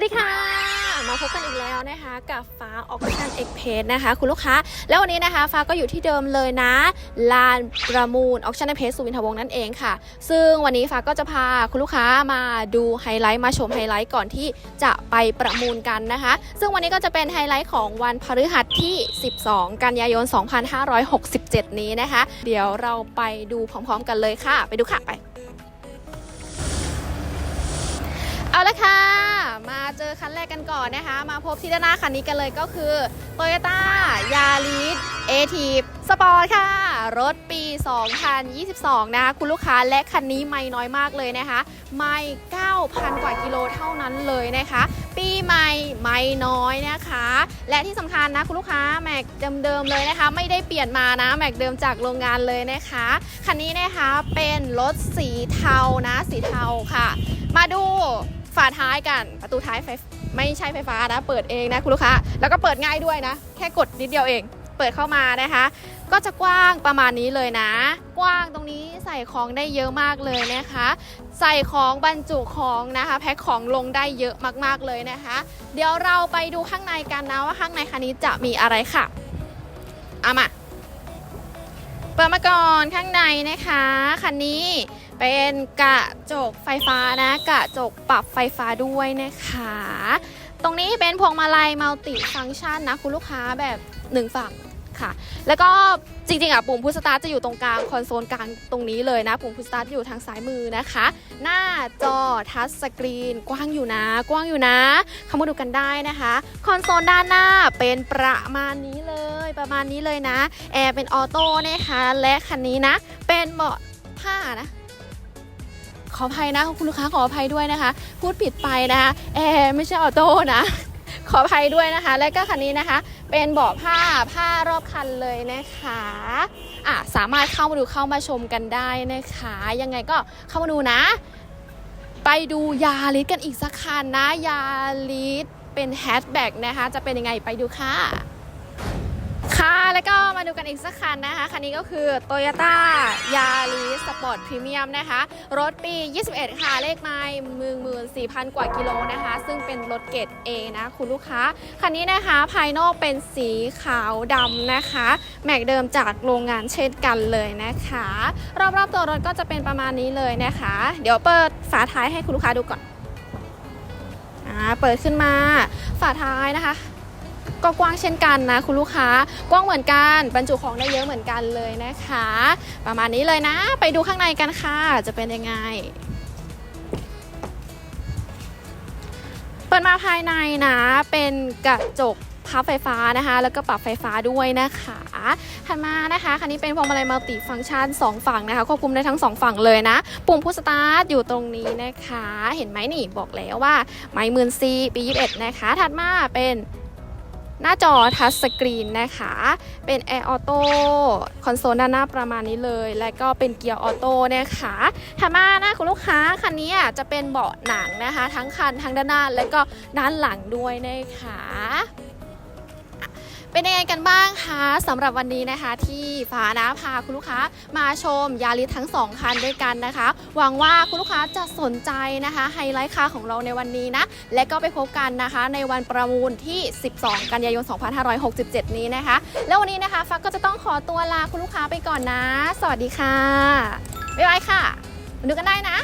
วัสดีค่ะ มาพบกันอีกแล้วนะคะกับฟ้าออกชันเอ็กเพสนะคะ คุณลูกค้า แล้ววันนี้นะคะ ฟ้าก็อยู่ที่เดิมเลยนะ ลานประมูลออกชันเอ็กเพสสุวินทวงศ์นั่นเองค่ะ ซึ่งวันนี้ฟ้าก็จะพาคุณลูกค้ามาดูไฮไลท์มาชมไฮไลท์ก่อนที่จะไปประมูลกันนะคะ ซึ่งวันนี้ก็จะเป็นไฮไลท์ของวันพฤหัสที่ 12 กันยายน 2567 นี้นะคะ เดี๋ยวเราไปดูพร้อมๆ กันเลยค่ะ ไปดูค่ะไป เอาละค่ะ มาเจอคันแรกกันก่อนนะคะ มาพบที่ด้านหน้าคันนี้กันเลยก็คือ Toyota Yaris a t i v Sport ค่ะ รถปี 2022 นะคะ คุณลูกค้าและคันนี้ไม่น้อยมากเลยนะคะ ไม่ 9,000 กว่ากิโลเท่านั้นเลยนะคะ ปีใหม่ไม่น้อยนะคะ และที่สำคัญนะคุณลูกค้าแม็กเดิมๆเลยนะคะ ไม่ได้เปลี่ยนมานะแม็กเดิมจากโรงงานเลยนะคะ คันนี้นะคะเป็นรถสีเทานะสีเทาค่ะ มาดู ฝาท้ายกันประตูท้ายไฟไม่ใช่ไฟฟ้านะ เปิดเองนะคุณลูกค้า แล้วก็เปิดง่ายด้วยนะ แค่กดนิดเดียวเอง เปิดเข้ามานะคะ ก็จะกว้างประมาณนี้เลยนะ กว้างตรงนี้ใส่ของได้เยอะมากเลยนะคะ ใส่ของบรรจุของนะคะ แพ็คของลงได้เยอะมากๆเลยนะคะ เดี๋ยวเราไปดูข้างในกันนะว่าข้างในคันนี้จะมีอะไรค่ะเอามาเปิดมาก่อนข้างในนะคะคันนี้ เป็นกระจกไฟฟ้านะ กระจกปรับไฟฟ้าด้วยนะคะ ตรงนี้เป็นพวงมาลัยมัลติฟังก์ชันนะ คุณลูกค้าแบบหนึ่งฝั่งค่ะ แล้วก็จริงๆอะปุ่มพุชสตาร์จะอยู่ตรงกลางคอนโซลกลางตรงนี้เลยนะ ปุ่มพุชสตาร์อยู่ทางซ้ายมือนะคะ หน้าจอทัชสกรีน กว้างอยู่นะ กว้างอยู่นะเข้ามาดูกันได้นะคะ คอนโซลด้านหน้าเป็นประมาณนี้เลยประมาณนี้เลยนะ แอร์เป็นออโต้นะคะ และคันนี้นะ เป็นเบาะผ้านะ ขออภัยนะคุณลูกค้าขออภัยด้วยนะคะ พูดผิดไปนะคะแอร์ไม่ใช่ออโต้นะขออภัยด้วยนะคะ และก็คันนี้นะคะ เป็นเบาะผ้าผ้ารอบคันเลยนะคะอะสามารถเข้ามาดูเข้ามาชมกันได้นะคะ ยังไงก็เข้ามาดูนะ ไปดูยาลิสกันอีกสักคันนะ ยาลิสเป็นแฮชแบ็กนะคะ จะเป็นยังไงไปดูค่ะ ค่ะ แล้วก็มาดูกันอีกสักคันนะคะ คันนี้ก็คือ Toyota Yaris Sport Premium นะคะ รถปี 21 ค่ะ เลขไมล์14,000 กว่ากิโลนะคะ ซึ่งเป็นรถเกรด A นะ คุณลูกค้า คันนี้นะคะ ภายนอกเป็นสีขาวดำนะคะ แม็กเดิมจากโรงงานเช่นกันเลยนะคะ รอบๆตัวรถก็จะเป็นประมาณนี้เลยนะคะ เดี๋ยวเปิดฝาท้ายให้คุณลูกค้าดูก่อน อ่า เปิดขึ้นมา ฝาท้ายนะคะ ก็กว้างเช่นกันนะคุณลูกค้ากว้างเหมือนกัน บรรจุของได้เยอะเหมือนกันเลยนะคะ ประมาณนี้เลยนะ ไปดูข้างในกันค่ะ จะเป็นยังไง เปิดมาภายในนะ เป็นกระจกพับไฟฟ้านะคะ แล้วก็ปรับไฟฟ้าด้วยนะคะถัดมานะคะคันนี้เป็นพวงมาลัยมัลติฟังก์ชัน 2 ฝั่งนะคะ ควบคุมได้ทั้ง 2 ฝั่งเลยนะ ปุ่มพุชสตาร์ทอยู่ตรงนี้นะคะ เห็นไหมนี่บอกแล้วว่า ไม้มืนซีปี 21 นะคะ ถัดมาเป็น หน้าจอทัชสกรีนนะคะ เป็นแอร์ออโต้คอนโซลด้านหน้าประมาณนี้เลย และก็เป็นเกียร์ออโต้นะคะถัดมาหน้าคุณลูกค้าคันนี้จะเป็นเบาะหนังนะคะ ทั้งคันทั้งด้านหน้าและก็ด้านหลังด้วยนะคะ เป็นยังไงกันบ้างคะสำหรับวันนี้นะคะ ที่ฟ้านะพาคุณลูกค้ามาชมยาริทั้ง 2 คันด้วยกันนะคะ หวังว่าคุณลูกค้าจะสนใจนะคะไฮไลท์คาของเราในวันนี้นะ และก็ไปพบกันนะคะ ในวันประมูลที่ 12 กันยายน 2567 นี้นะคะ แล้ววันนี้นะคะฟักก็จะต้องขอตัวลาคุณลูกค้าไปก่อนนะ สวัสดีค่ะบ๊ายบายค่ะมาดูกันได้นะ